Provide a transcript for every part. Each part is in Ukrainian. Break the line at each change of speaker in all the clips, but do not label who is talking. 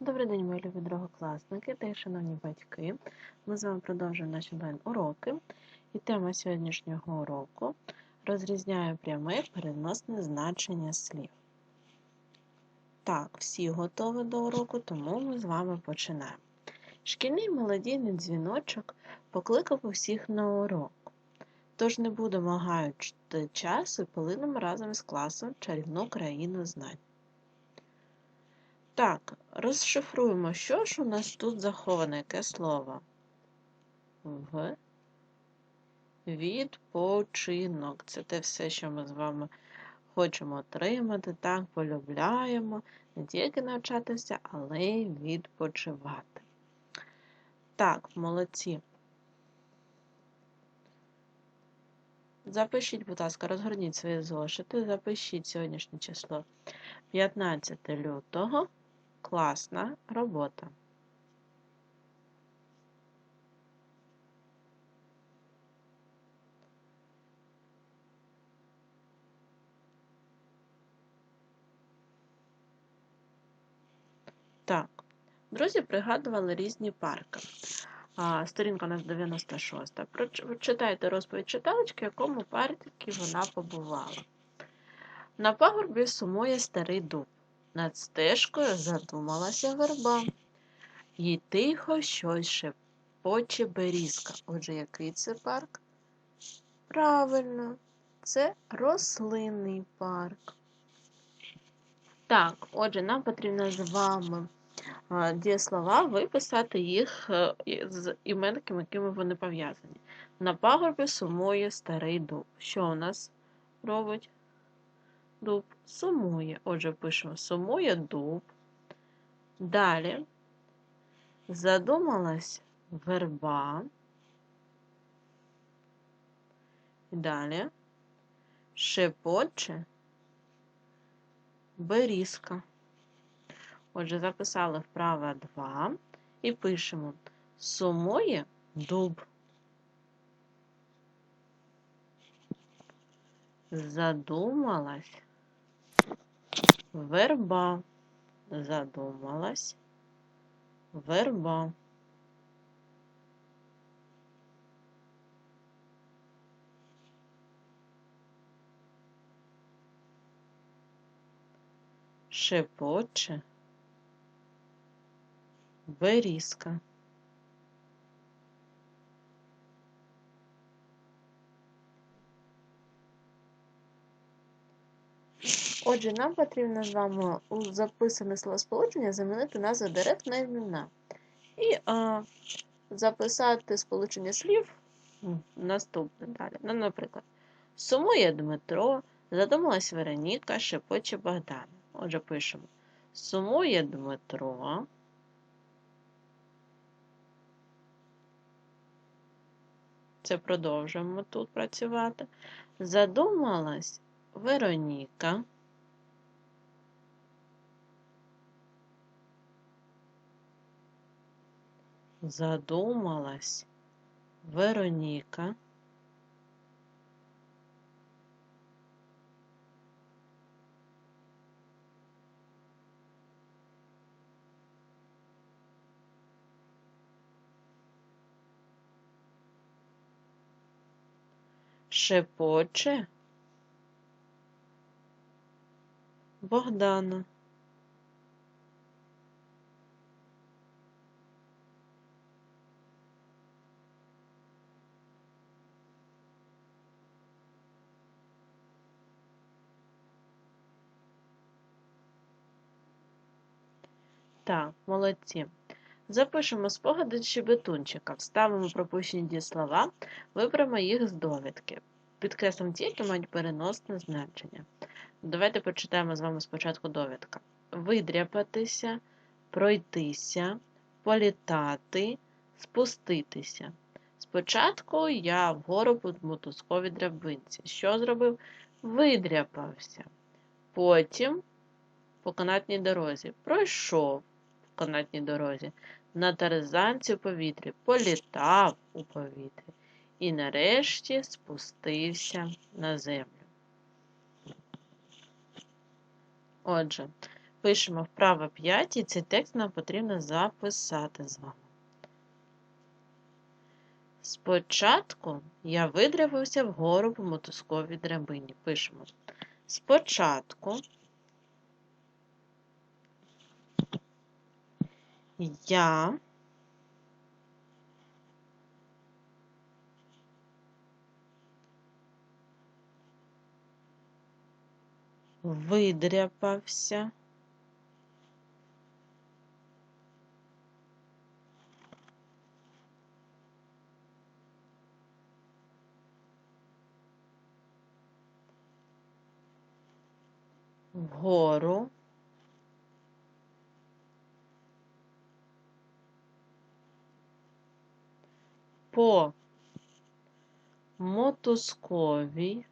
Добрий день, мої любі другокласники та й шановні батьки. Ми з вами продовжуємо наші онлайн-уроки. І тема сьогоднішнього уроку розрізняє пряме переносне значення слів. Так, всі готові до уроку, тому ми з вами починаємо. Шкільний мелодійний дзвіночок покликав усіх на урок. Тож не будемо гаючи часу і полинемо разом з класом чарівну країну знань. Так, розшифруємо, що ж у нас тут заховане, яке слово? В. Відпочинок. Це те все, що ми з вами хочемо отримати, так, полюбляємо, не тільки навчатися, але й відпочивати. Так, молодці. Запишіть, будь ласка, розгорніть свої зошити, запишіть сьогоднішнє число 15 лютого. Класна робота. Так, друзі пригадували різні парки. Сторінка у нас 96. Прочитайте розповідь читалочки, в якому парку вона побувала. На пагорбі сумує старий дуб. Над стежкою задумалася верба. Їй тихо щось шепоче берізка. Отже, який це парк? Правильно, це рослинний парк. Так, отже, нам потрібно з вами дієслова виписати їх е, з іменниками, якими вони пов'язані. На пагорбі сумує старий дуб. Що у нас робить? Дуб сумує. Отже, пишемо сумує дуб. Далі задумалась верба. Далі шепоче берізка. Отже, записали вправо 2 і пишемо сумує дуб. Задумалась верба. Задумалась верба. Шепоче берізка. Отже, нам потрібно з вами у записане словосполучення замінити назви дерев на імена. І а, записати сполучення слів наступне далі. Ну, Наприклад, сумує Дмитро, задумалась Вероніка, шепоче Богдан. Отже, пишемо: Сумує Дмитро. Це продовжуємо тут працювати. Задумалась Вероніка. Задумалась Вероніка. Шепоче Богдана. Так, молодці. Запишемо спогади щебетунчика, вставимо пропущені дієслова, виберемо їх з довідки. Підкреслимо ті, які мають переносне значення. Давайте почитаємо з вами спочатку довідка. Видряпатися, пройтися, політати, спуститися. Спочатку я вгору по мотузковій драбинці. Що зробив? Видряпався. Потім по канатній дорозі пройшов канатній дорозі, на тарзанці у повітрі, політав у повітрі і нарешті спустився на землю. Отже, Пишемо вправо 5, і цей текст нам потрібно записати з вами. Спочатку я видрявився вгору по мотузковій драбині. Пишемо. Спочатку я. Видряпався. Вгору по мотузковій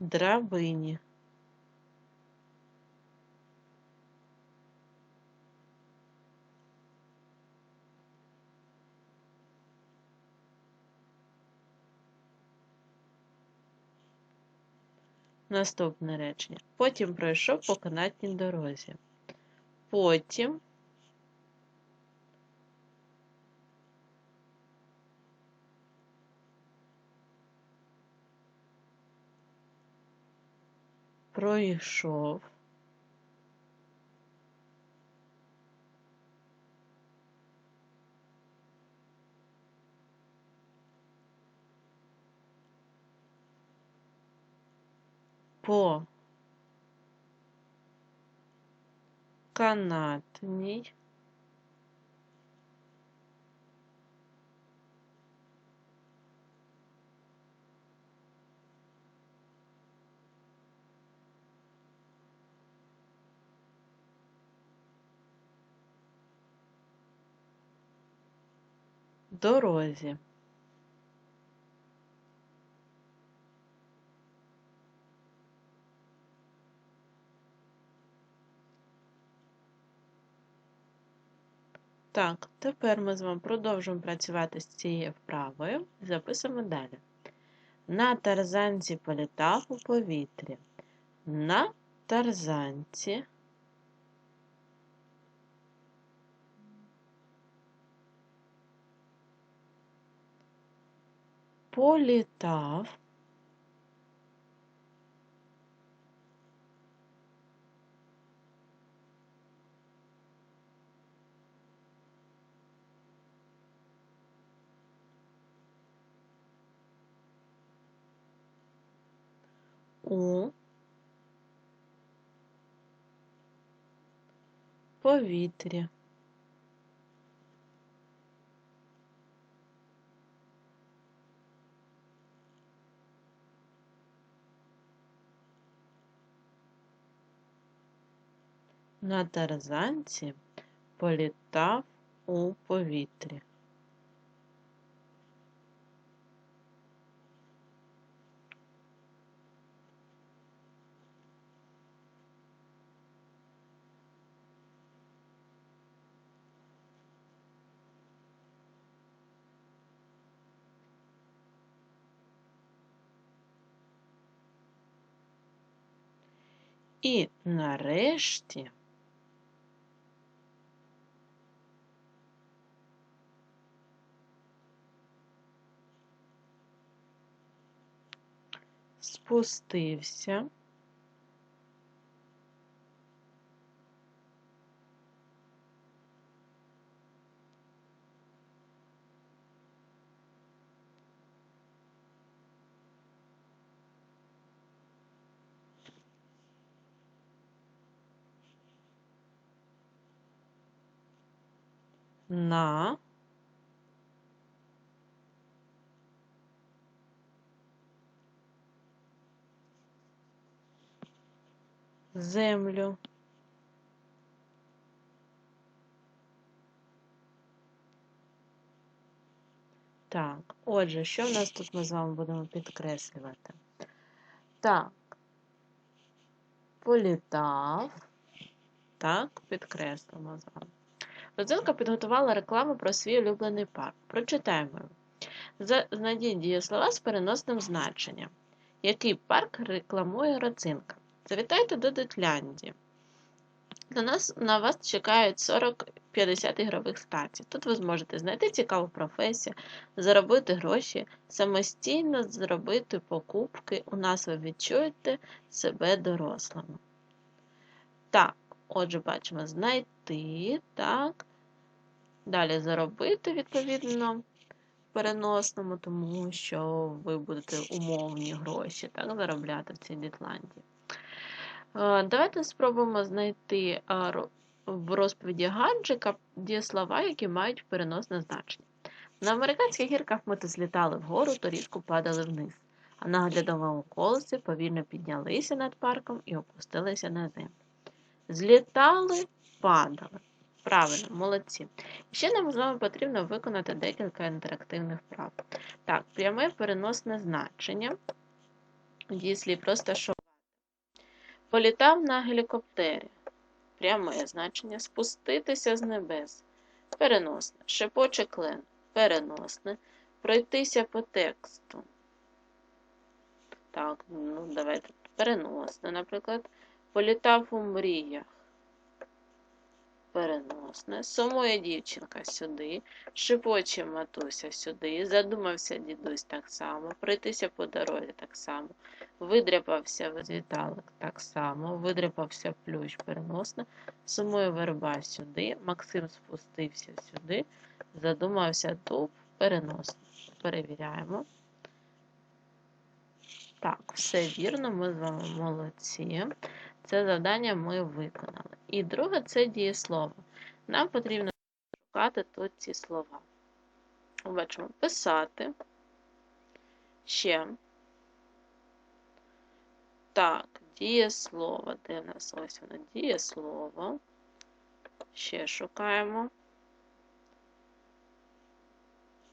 драбині. Наступне речення. Потім пройшов по канатній дорозі. Потім пройшов по канатній дорозі. Так, тепер ми з вами продовжуємо працювати з цією вправою записуємо далі. На тарзанці політав у повітрі. На тарзанці політав у повітрі. На тарзанці політав у повітрі. І нарешті спустився на землю. Так, отже, що в нас тут ми з вами будемо підкреслювати? Так, політав. Так, підкреслимо з вами. Родзинка підготувала рекламу про свій улюблений парк. Прочитаємо. Знайдіть дієслова з переносним значенням. Який парк рекламує родзинка? Завітайте до Детляндії. На нас на вас чекають 40-50 ігрових станцій. Тут ви зможете знайти цікаву професію, заробити гроші, самостійно зробити покупки. У нас ви відчуєте себе дорослими. Так, отже, бачимо знайти, так. Далі заробити, відповідно, переносному, тому що ви будете умовні гроші так, заробляти в цій Дітландії. Е, Давайте спробуємо знайти в розповіді Гаджика дієслова, які мають переносне значення. На американських гірках ми злітали вгору, то різко падали вниз, а на оглядовому колесі повільно піднялися над парком і опустилися на землю. Злітали, падали. Правильно, молодці. Ще нам з вами потрібно виконати декілька інтерактивних вправ. Так, пряме переносне значення. Дієслів розташувати. Політав на гелікоптері. Пряме значення. Спуститися з небес. Переносне. Шепоче клен. Переносне. Пройтися по тексту. Так, ну давайте переносне, наприклад. Політав у мріях. Переносне. Сумує дівчинка сюди. Шепоче матуся сюди. Задумався дідусь так само. Пройтися по дорозі так само. Видряпався Віталик так само. Видряпався плющ переносно. Сумує верба сюди. Максим спустився сюди. Задумався дуб переносно. Перевіряємо. Так, все вірно, ми з вами молодці. Це завдання ми виконали. І друге це дієслово. Нам потрібно шукати тут ці слова. Бачимо, писати. Ще. Так, дієслово. Де в нас ось воно? Дієслово. Ще шукаємо.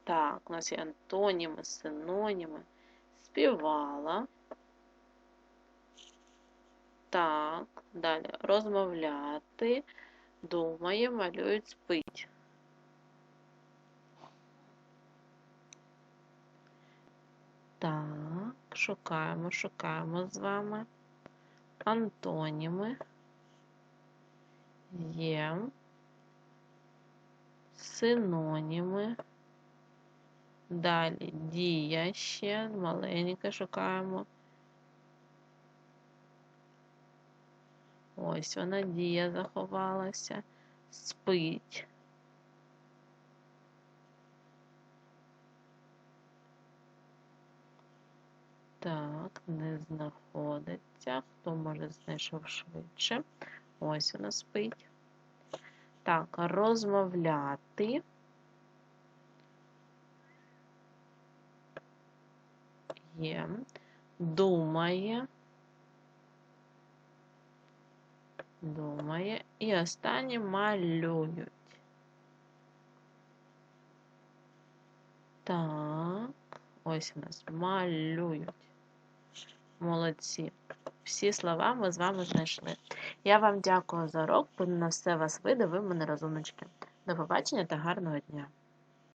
Так, у нас є антоніми, синоніми. Співала. Так, далі розмовляти, думає, малюють, спить. Так, шукаємо, шукаємо з вами. Антоніми. Є. Синоніми. Далі дія ще, маленьке шукаємо. Ось вона дія заховалася. Спить. Так, не знаходиться. Хто може знайшов швидше? Ось вона спить. Так, розмовляти. Є. Думає. Думає. І останнє малюють. Так, ось у нас малюють. Молодці. Всі слова ми з вами знайшли. Я вам дякую за урок. На все вас вийде, ви мене розумнички. До побачення та гарного дня!